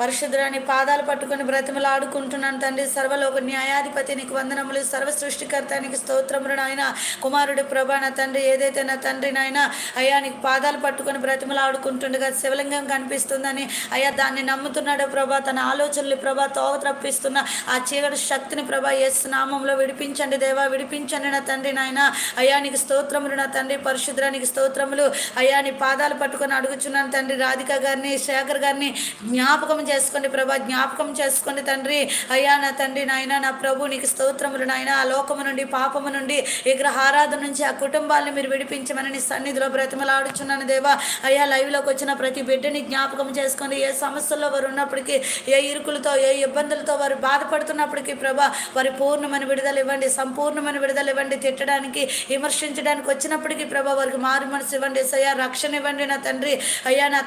పరిశుద్రాని పాదాలు పట్టుకొని బ్రతిమలాడుకుంటున్నాను తండ్రి. సర్వలోక న్యాయాధిపతి నీకు వందనములు. సర్వ సృష్టికర్త నీకు స్తోత్రములు నాయన. కుమారుడు ప్రభా నా తండ్రి ఏదైతే నా తండ్రి నాయన అయ్యా నీకు పాదాలు పట్టుకొని బ్రతిమలు ఆడుకుంటుండగా శివలింగం కనిపిస్తుందని అయ్యా దాన్ని నమ్ముతున్నాడు ప్రభా. తన ఆలోచనలు ప్రభా తోవ తప్పిస్తున్న ఆ చీకటి శక్తిని ప్రభా ఏ నామంలో విడిపించండి దేవా. విడిపించండి నా తండ్రి నాయన. అయ్యా నీకు స్తోత్రములు నా తండ్రి. పరిశుద్ర నీకు స్తోత్రములు. అయ్యా నీ పాదాలు పట్టుకొని అడుగుచున్నాను తండ్రి. రాధిక గారిని శేఖర్ గారిని జ్ఞాపకం చేసుకోండి ప్రభా జ్ఞాపకం చేసుకోండి తండ్రి అయ్యా నా తండ్రి నాయన నా ప్రభు నీకు స్తోత్రములు నాయన. ఆ లోకము నుండి పాపము నుండి విగ్రహారాధన నుంచి ఆ కుటుంబాలను మీరు విడిపించమని నీ సన్నిధిలో బ్రతిమలాడుచున్నాను దేవా. అయ్యా లైవ్లోకి వచ్చిన ప్రతి బిడ్డని జ్ఞాపకం చేసుకోండి ఏ సమస్యల్లో వారు ఉన్నప్పటికీ ఏ ఇరుకులతో ఏ ఇబ్బందులతో వారు బాధపడుతున్నప్పటికీ ప్రభా వారి పూర్ణమైన విడుదల ఇవ్వండి సంపూర్ణమైన విడుదల ఇవ్వండి తిట్టడానికి విమర్శించడానికి వచ్చినప్పటికీ ప్రభా వారికి మారు మనసు ఇవ్వండి. సయ్యా రక్షణ ఇవ్వండి నా తండ్రి. అయ్యా నా